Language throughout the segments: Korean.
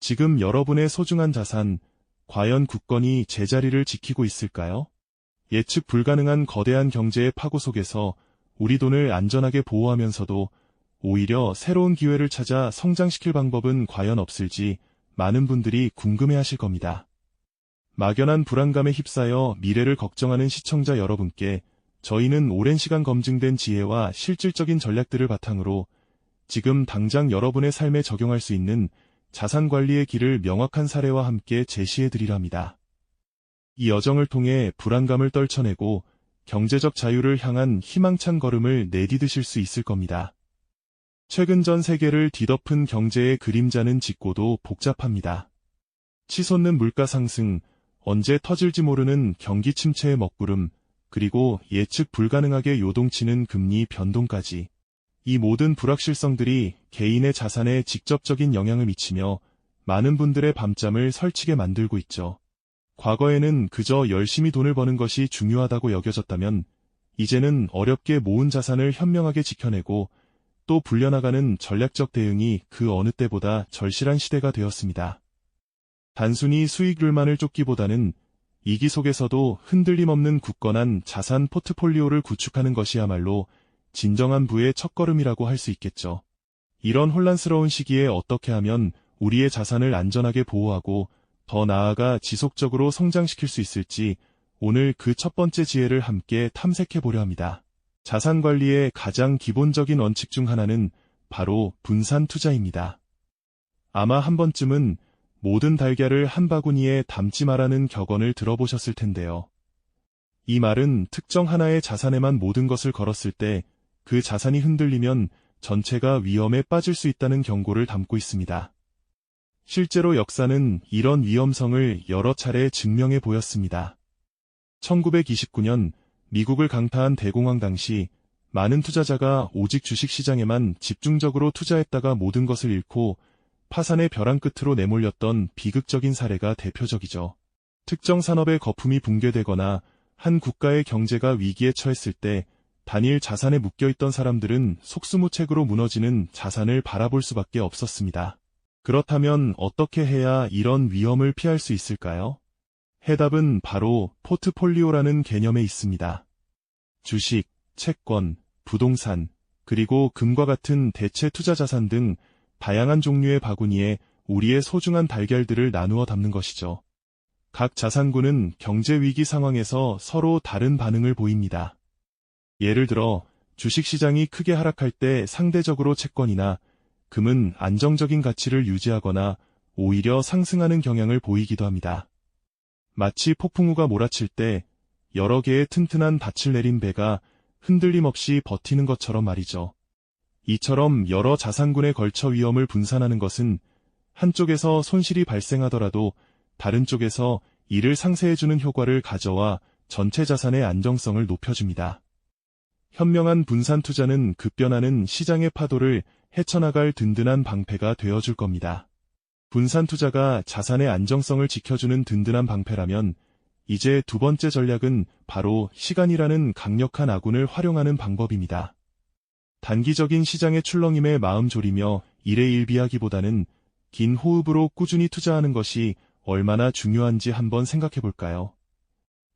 지금 여러분의 소중한 자산, 과연 국건이 제자리를 지키고 있을까요? 예측 불가능한 거대한 경제의 파고 속에서 우리 돈을 안전하게 보호하면서도 오히려 새로운 기회를 찾아 성장시킬 방법은 과연 없을지 많은 분들이 궁금해 하실 겁니다. 막연한 불안감에 휩싸여 미래를 걱정하는 시청자 여러분께 저희는 오랜 시간 검증된 지혜와 실질적인 전략들을 바탕으로 지금 당장 여러분의 삶에 적용할 수 있는 자산 관리의 길을 명확한 사례와 함께 제시해 드리려 합니다. 이 여정을 통해 불안감을 떨쳐내고 경제적 자유를 향한 희망찬 걸음을 내디드실 수 있을 겁니다. 최근 전 세계를 뒤덮은 경제의 그림자는 짙고도 복잡합니다. 치솟는 물가 상승, 언제 터질지 모르는 경기 침체의 먹구름, 그리고 예측 불가능하게 요동치는 금리 변동까지 이 모든 불확실성들이 개인의 자산에 직접적인 영향을 미치며 많은 분들의 밤잠을 설치게 만들고 있죠. 과거에는 그저 열심히 돈을 버는 것이 중요하다고 여겨졌다면 이제는 어렵게 모은 자산을 현명하게 지켜내고 또 불려나가는 전략적 대응이 그 어느 때보다 절실한 시대가 되었습니다. 단순히 수익률만을 쫓기보다는 이기 속에서도 흔들림 없는 굳건한 자산 포트폴리오를 구축하는 것이야말로 진정한 부의 첫걸음이라고 할 수 있겠죠. 이런 혼란스러운 시기에 어떻게 하면 우리의 자산을 안전하게 보호하고 더 나아가 지속적으로 성장시킬 수 있을지 오늘 그 첫 번째 지혜를 함께 탐색해 보려 합니다. 자산 관리의 가장 기본적인 원칙 중 하나는 바로 분산 투자입니다. 아마 한 번쯤은 모든 달걀을 한 바구니에 담지 말라는 격언을 들어보셨을 텐데요. 이 말은 특정 하나의 자산에만 모든 것을 걸었을 때 그 자산이 흔들리면 전체가 위험에 빠질 수 있다는 경고를 담고 있습니다. 실제로 역사는 이런 위험성을 여러 차례 증명해 보였습니다. 1929년 미국을 강타한 대공황 당시 많은 투자자가 오직 주식시장에만 집중적으로 투자했다가 모든 것을 잃고 파산의 벼랑 끝으로 내몰렸던 비극적인 사례가 대표적이죠. 특정 산업의 거품이 붕괴되거나 한 국가의 경제가 위기에 처했을 때 단일 자산에 묶여있던 사람들은 속수무책으로 무너지는 자산을 바라볼 수밖에 없었습니다. 그렇다면 어떻게 해야 이런 위험을 피할 수 있을까요? 해답은 바로 포트폴리오라는 개념에 있습니다. 주식, 채권, 부동산, 그리고 금과 같은 대체 투자 자산 등 다양한 종류의 바구니에 우리의 소중한 달걀들을 나누어 담는 것이죠. 각 자산군은 경제 위기 상황에서 서로 다른 반응을 보입니다. 예를 들어 주식시장이 크게 하락할 때 상대적으로 채권이나 금은 안정적인 가치를 유지하거나 오히려 상승하는 경향을 보이기도 합니다. 마치 폭풍우가 몰아칠 때 여러 개의 튼튼한 닻을 내린 배가 흔들림 없이 버티는 것처럼 말이죠. 이처럼 여러 자산군에 걸쳐 위험을 분산하는 것은 한쪽에서 손실이 발생하더라도 다른 쪽에서 이를 상쇄해주는 효과를 가져와 전체 자산의 안정성을 높여줍니다. 현명한 분산 투자는 급변하는 시장의 파도를 헤쳐나갈 든든한 방패가 되어줄 겁니다. 분산 투자가 자산의 안정성을 지켜주는 든든한 방패라면 이제 두 번째 전략은 바로 시간이라는 강력한 아군을 활용하는 방법입니다. 단기적인 시장의 출렁임에 마음 졸이며 일에 일비하기보다는 긴 호흡으로 꾸준히 투자하는 것이 얼마나 중요한지 한번 생각해 볼까요?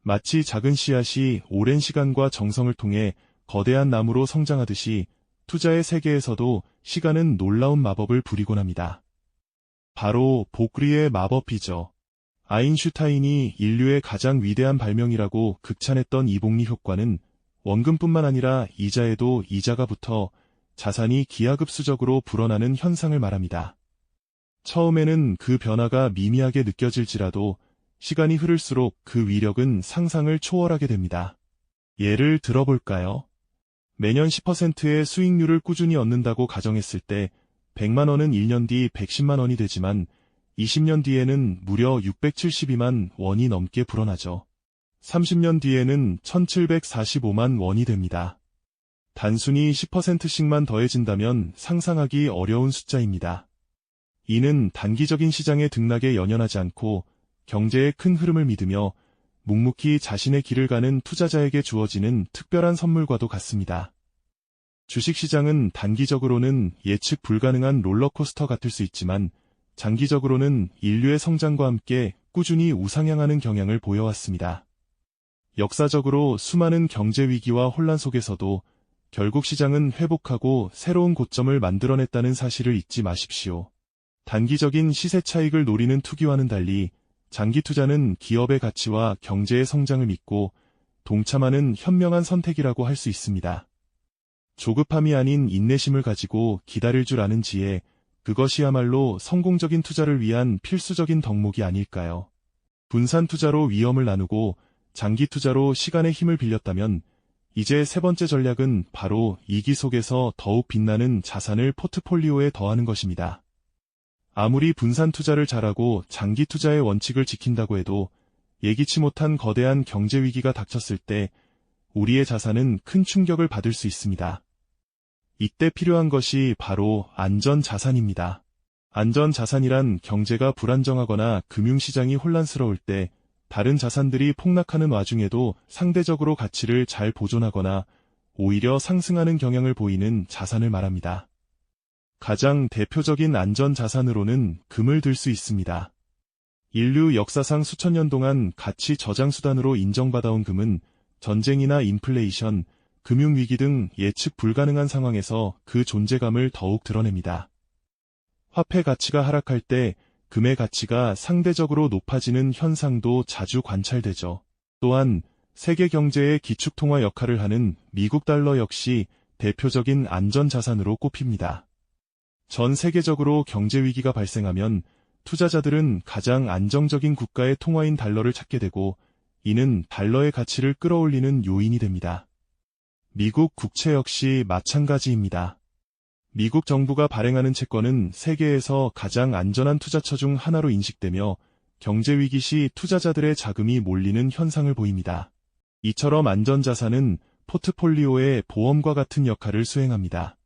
마치 작은 씨앗이 오랜 시간과 정성을 통해 거대한 나무로 성장하듯이 투자의 세계에서도 시간은 놀라운 마법을 부리곤 합니다. 바로 복리의 마법이죠. 아인슈타인이 인류의 가장 위대한 발명이라고 극찬했던 이복리 효과는 원금뿐만 아니라 이자에도 이자가 붙어 자산이 기하급수적으로 불어나는 현상을 말합니다. 처음에는 그 변화가 미미하게 느껴질지라도 시간이 흐를수록 그 위력은 상상을 초월하게 됩니다. 예를 들어볼까요? 매년 10%의 수익률을 꾸준히 얻는다고 가정했을 때 100만 원은 1년 뒤 110만 원이 되지만 20년 뒤에는 무려 672만 원이 넘게 불어나죠. 30년 뒤에는 1745만 원이 됩니다. 단순히 10%씩만 더해진다면 상상하기 어려운 숫자입니다. 이는 단기적인 시장의 등락에 연연하지 않고 경제의 큰 흐름을 믿으며 묵묵히 자신의 길을 가는 투자자에게 주어지는 특별한 선물과도 같습니다. 주식시장은 단기적으로는 예측 불가능한 롤러코스터 같을 수 있지만 장기적으로는 인류의 성장과 함께 꾸준히 우상향하는 경향을 보여왔습니다. 역사적으로 수많은 경제 위기와 혼란 속에서도 결국 시장은 회복하고 새로운 고점을 만들어냈다는 사실을 잊지 마십시오. 단기적인 시세 차익을 노리는 투기와는 달리 장기 투자는 기업의 가치와 경제의 성장을 믿고 동참하는 현명한 선택이라고 할 수 있습니다. 조급함이 아닌 인내심을 가지고 기다릴 줄 아는 지혜, 그것이야말로 성공적인 투자를 위한 필수적인 덕목이 아닐까요? 분산 투자로 위험을 나누고 장기 투자로 시간의 힘을 빌렸다면 이제 세 번째 전략은 바로 이기 속에서 더욱 빛나는 자산을 포트폴리오에 더하는 것입니다. 아무리 분산 투자를 잘하고 장기 투자의 원칙을 지킨다고 해도 예기치 못한 거대한 경제 위기가 닥쳤을 때 우리의 자산은 큰 충격을 받을 수 있습니다. 이때 필요한 것이 바로 안전 자산입니다. 안전 자산이란 경제가 불안정하거나 금융시장이 혼란스러울 때 다른 자산들이 폭락하는 와중에도 상대적으로 가치를 잘 보존하거나 오히려 상승하는 경향을 보이는 자산을 말합니다. 가장 대표적인 안전 자산으로는 금을 들 수 있습니다. 인류 역사상 수천 년 동안 가치 저장 수단으로 인정받아온 금은 전쟁이나 인플레이션, 금융위기 등 예측 불가능한 상황에서 그 존재감을 더욱 드러냅니다. 화폐 가치가 하락할 때 금의 가치가 상대적으로 높아지는 현상도 자주 관찰되죠. 또한 세계 경제의 기축통화 역할을 하는 미국 달러 역시 대표적인 안전자산으로 꼽힙니다. 전 세계적으로 경제 위기가 발생하면 투자자들은 가장 안정적인 국가의 통화인 달러를 찾게 되고 이는 달러의 가치를 끌어올리는 요인이 됩니다. 미국 국채 역시 마찬가지입니다. 미국 정부가 발행하는 채권은 세계에서 가장 안전한 투자처 중 하나로 인식되며 경제 위기 시 투자자들의 자금이 몰리는 현상을 보입니다. 이처럼 안전자산은 포트폴리오의 보험과 같은 역할을 수행합니다.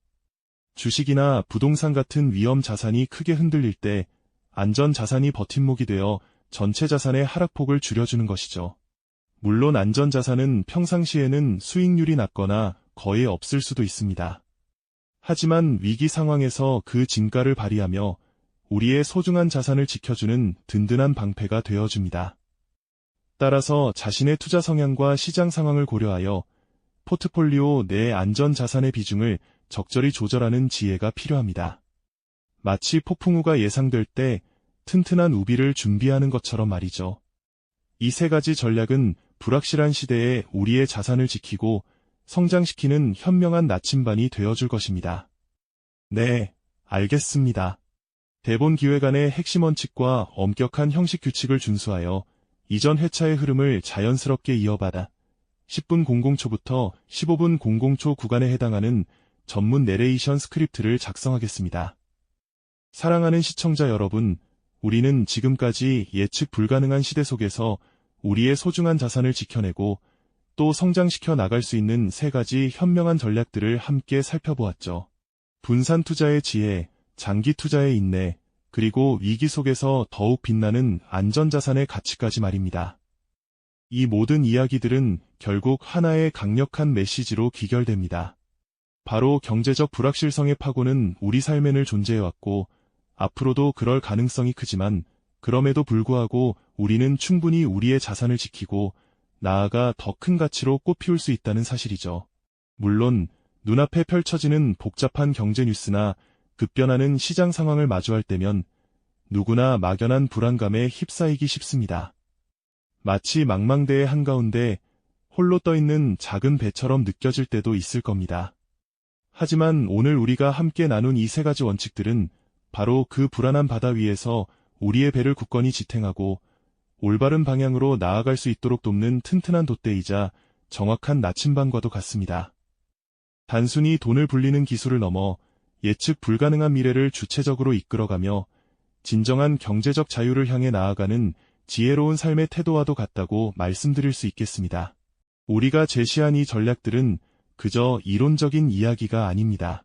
주식이나 부동산 같은 위험 자산이 크게 흔들릴 때 안전 자산이 버팀목이 되어 전체 자산의 하락폭을 줄여주는 것이죠. 물론 안전 자산은 평상시에는 수익률이 낮거나 거의 없을 수도 있습니다. 하지만 위기 상황에서 그 진가를 발휘하며 우리의 소중한 자산을 지켜주는 든든한 방패가 되어줍니다. 따라서 자신의 투자 성향과 시장 상황을 고려하여 포트폴리오 내 안전 자산의 비중을 적절히 조절하는 지혜가 필요합니다. 마치 폭풍우가 예상될 때 튼튼한 우비를 준비하는 것처럼 말이죠. 이 세 가지 전략은 불확실한 시대에 우리의 자산을 지키고 성장시키는 현명한 나침반이 되어줄 것입니다. 네, 알겠습니다. 대본 기획안의 핵심 원칙과 엄격한 형식 규칙을 준수하여 이전 회차의 흐름을 자연스럽게 이어받아 10분 00초부터 15분 00초 구간에 해당하는 전문 내레이션 스크립트를 작성하겠습니다. 사랑하는 시청자 여러분, 우리는 지금까지 예측 불가능한 시대 속에서 우리의 소중한 자산을 지켜내고 또 성장시켜 나갈 수 있는 세 가지 현명한 전략들을 함께 살펴보았죠. 분산 투자의 지혜, 장기 투자의 인내, 그리고 위기 속에서 더욱 빛나는 안전자산의 가치까지 말입니다. 이 모든 이야기들은 결국 하나의 강력한 메시지로 귀결됩니다. 바로 경제적 불확실성의 파고는 우리 삶에 늘 존재해왔고 앞으로도 그럴 가능성이 크지만 그럼에도 불구하고 우리는 충분히 우리의 자산을 지키고 나아가 더 큰 가치로 꽃피울 수 있다는 사실이죠. 물론 눈앞에 펼쳐지는 복잡한 경제 뉴스나 급변하는 시장 상황을 마주할 때면 누구나 막연한 불안감에 휩싸이기 쉽습니다. 마치 망망대의 한가운데 홀로 떠있는 작은 배처럼 느껴질 때도 있을 겁니다. 하지만 오늘 우리가 함께 나눈 이 세 가지 원칙들은 바로 그 불안한 바다 위에서 우리의 배를 굳건히 지탱하고 올바른 방향으로 나아갈 수 있도록 돕는 튼튼한 돛대이자 정확한 나침반과도 같습니다. 단순히 돈을 불리는 기술을 넘어 예측 불가능한 미래를 주체적으로 이끌어가며 진정한 경제적 자유를 향해 나아가는 지혜로운 삶의 태도와도 같다고 말씀드릴 수 있겠습니다. 우리가 제시한 이 전략들은 그저 이론적인 이야기가 아닙니다.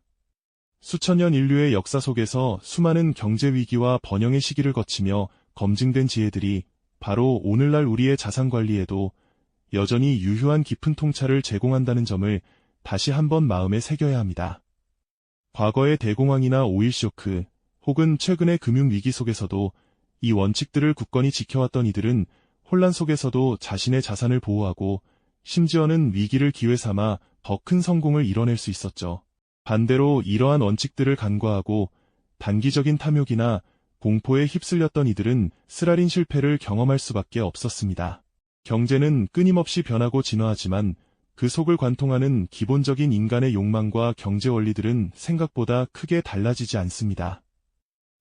수천 년 인류의 역사 속에서 수많은 경제 위기와 번영의 시기를 거치며 검증된 지혜들이 바로 오늘날 우리의 자산 관리에도 여전히 유효한 깊은 통찰을 제공한다는 점을 다시 한번 마음에 새겨야 합니다. 과거의 대공황이나 오일 쇼크, 혹은 최근의 금융위기 속에서도 이 원칙들을 굳건히 지켜왔던 이들은 혼란 속에서도 자신의 자산을 보호하고 심지어는 위기를 기회 삼아 더 큰 성공을 이뤄낼 수 있었죠. 반대로 이러한 원칙들을 간과하고 단기적인 탐욕이나 공포에 휩쓸렸던 이들은 쓰라린 실패를 경험할 수밖에 없었습니다. 경제는 끊임없이 변하고 진화하지만 그 속을 관통하는 기본적인 인간의 욕망과 경제 원리들은 생각보다 크게 달라지지 않습니다.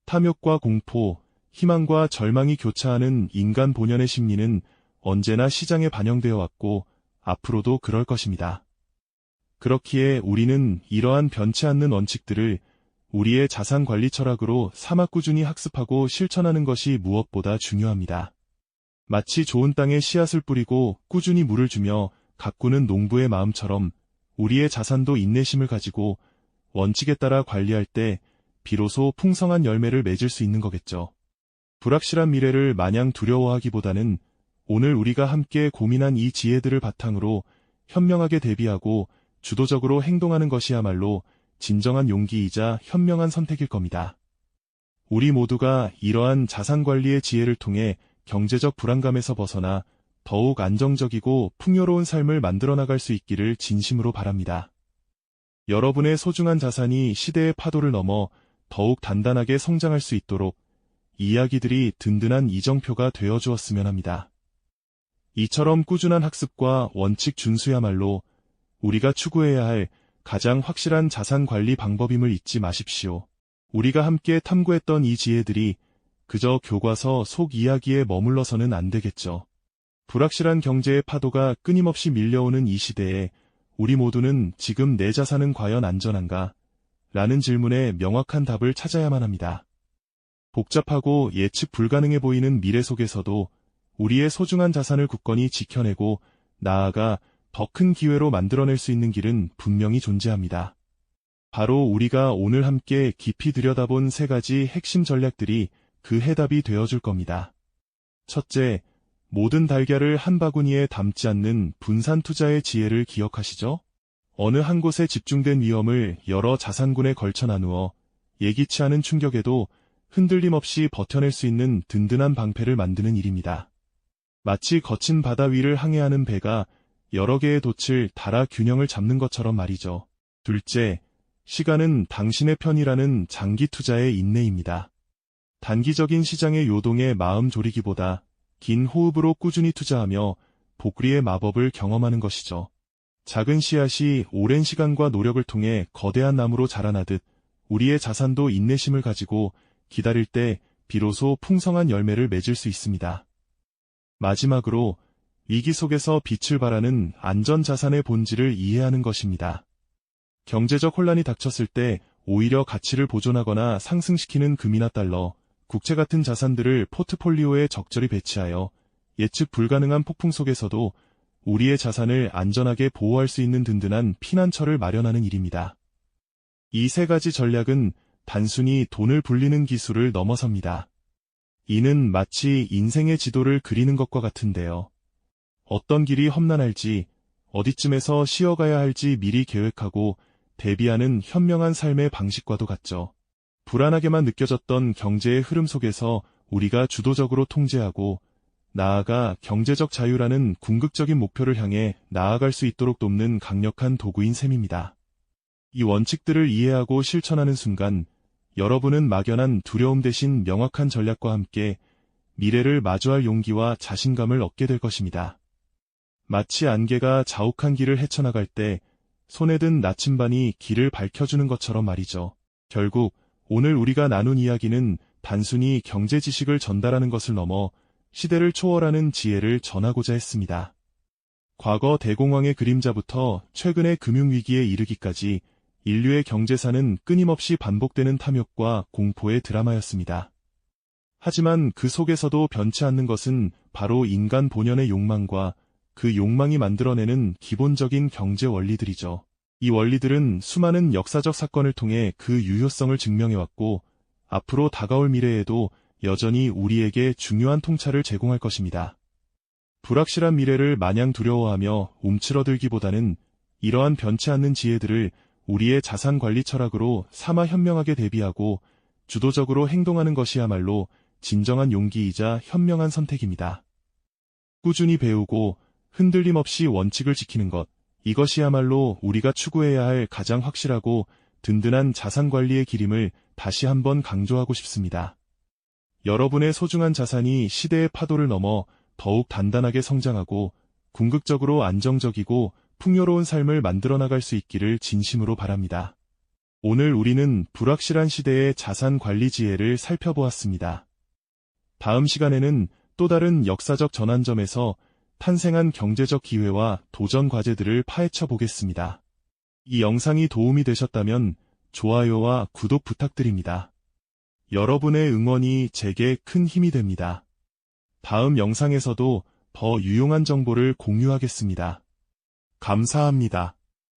탐욕과 공포, 희망과 절망이 교차하는 인간 본연의 심리는 언제나 시장에 반영되어 왔고 앞으로도 그럴 것입니다. 그렇기에 우리는 이러한 변치 않는 원칙들을 우리의 자산 관리 철학으로 사막 꾸준히 학습하고 실천하는 것이 무엇보다 중요합니다. 마치 좋은 땅에 씨앗을 뿌리고 꾸준히 물을 주며 가꾸는 농부의 마음처럼 우리의 자산도 인내심을 가지고 원칙에 따라 관리할 때 비로소 풍성한 열매를 맺을 수 있는 거겠죠. 불확실한 미래를 마냥 두려워하기보다는 오늘 우리가 함께 고민한 이 지혜들을 바탕으로 현명하게 대비하고 주도적으로 행동하는 것이야말로 진정한 용기이자 현명한 선택일 겁니다. 우리 모두가 이러한 자산 관리의 지혜를 통해 경제적 불안감에서 벗어나 더욱 안정적이고 풍요로운 삶을 만들어 나갈 수 있기를 진심으로 바랍니다. 여러분의 소중한 자산이 시대의 파도를 넘어 더욱 단단하게 성장할 수 있도록 이야기들이 든든한 이정표가 되어 주었으면 합니다. 이처럼 꾸준한 학습과 원칙 준수야말로 우리가 추구해야 할 가장 확실한 자산 관리 방법임을 잊지 마십시오. 우리가 함께 탐구했던 이 지혜들이 그저 교과서 속 이야기에 머물러서는 안 되겠죠. 불확실한 경제의 파도가 끊임없이 밀려오는 이 시대에 우리 모두는 지금 내 자산은 과연 안전한가? 라는 질문에 명확한 답을 찾아야만 합니다. 복잡하고 예측 불가능해 보이는 미래 속에서도 우리의 소중한 자산을 굳건히 지켜내고 나아가 더 큰 기회로 만들어낼 수 있는 길은 분명히 존재합니다. 바로 우리가 오늘 함께 깊이 들여다본 세 가지 핵심 전략들이 그 해답이 되어줄 겁니다. 첫째, 모든 달걀을 한 바구니에 담지 않는 분산 투자의 지혜를 기억하시죠? 어느 한 곳에 집중된 위험을 여러 자산군에 걸쳐 나누어 예기치 않은 충격에도 흔들림 없이 버텨낼 수 있는 든든한 방패를 만드는 일입니다. 마치 거친 바다 위를 항해하는 배가 여러 개의 돛을 달아 균형을 잡는 것처럼 말이죠. 둘째, 시간은 당신의 편이라는 장기 투자의 인내입니다. 단기적인 시장의 요동에 마음 졸이기보다 긴 호흡으로 꾸준히 투자하며 복리의 마법을 경험하는 것이죠. 작은 씨앗이 오랜 시간과 노력을 통해 거대한 나무로 자라나듯 우리의 자산도 인내심을 가지고 기다릴 때 비로소 풍성한 열매를 맺을 수 있습니다. 마지막으로 위기 속에서 빛을 발하는 안전자산의 본질을 이해하는 것입니다. 경제적 혼란이 닥쳤을 때 오히려 가치를 보존하거나 상승시키는 금이나 달러, 국채 같은 자산들을 포트폴리오에 적절히 배치하여 예측 불가능한 폭풍 속에서도 우리의 자산을 안전하게 보호할 수 있는 든든한 피난처를 마련하는 일입니다. 이 세 가지 전략은 단순히 돈을 불리는 기술을 넘어섭니다. 이는 마치 인생의 지도를 그리는 것과 같은데요. 어떤 길이 험난할지, 어디쯤에서 쉬어가야 할지 미리 계획하고 대비하는 현명한 삶의 방식과도 같죠. 불안하게만 느껴졌던 경제의 흐름 속에서 우리가 주도적으로 통제하고 나아가 경제적 자유라는 궁극적인 목표를 향해 나아갈 수 있도록 돕는 강력한 도구인 셈입니다. 이 원칙들을 이해하고 실천하는 순간 여러분은 막연한 두려움 대신 명확한 전략과 함께 미래를 마주할 용기와 자신감을 얻게 될 것입니다. 마치 안개가 자욱한 길을 헤쳐나갈 때 손에 든 나침반이 길을 밝혀주는 것처럼 말이죠. 결국 오늘 우리가 나눈 이야기는 단순히 경제 지식을 전달하는 것을 넘어 시대를 초월하는 지혜를 전하고자 했습니다. 과거 대공황의 그림자부터 최근의 금융위기에 이르기까지 인류의 경제사는 끊임없이 반복되는 탐욕과 공포의 드라마였습니다. 하지만 그 속에서도 변치 않는 것은 바로 인간 본연의 욕망과 그 욕망이 만들어내는 기본적인 경제 원리들이죠. 이 원리들은 수많은 역사적 사건을 통해 그 유효성을 증명해왔고 앞으로 다가올 미래에도 여전히 우리에게 중요한 통찰을 제공할 것입니다. 불확실한 미래를 마냥 두려워하며 움츠러들기보다는 이러한 변치 않는 지혜들을 우리의 자산 관리 철학으로 삼아 현명하게 대비하고 주도적으로 행동하는 것이야말로 진정한 용기이자 현명한 선택입니다. 꾸준히 배우고 흔들림 없이 원칙을 지키는 것, 이것이야말로 우리가 추구해야 할 가장 확실하고 든든한 자산 관리의 기림을 다시 한번 강조하고 싶습니다. 여러분의 소중한 자산이 시대의 파도를 넘어 더욱 단단하게 성장하고 궁극적으로 안정적이고 풍요로운 삶을 만들어 나갈 수 있기를 진심으로 바랍니다. 오늘 우리는 불확실한 시대의 자산 관리 지혜를 살펴보았습니다. 다음 시간에는 또 다른 역사적 전환점에서 탄생한 경제적 기회와 도전 과제들을 파헤쳐 보겠습니다. 이 영상이 도움이 되셨다면 좋아요와 구독 부탁드립니다. 여러분의 응원이 제게 큰 힘이 됩니다. 다음 영상에서도 더 유용한 정보를 공유하겠습니다. 감사합니다.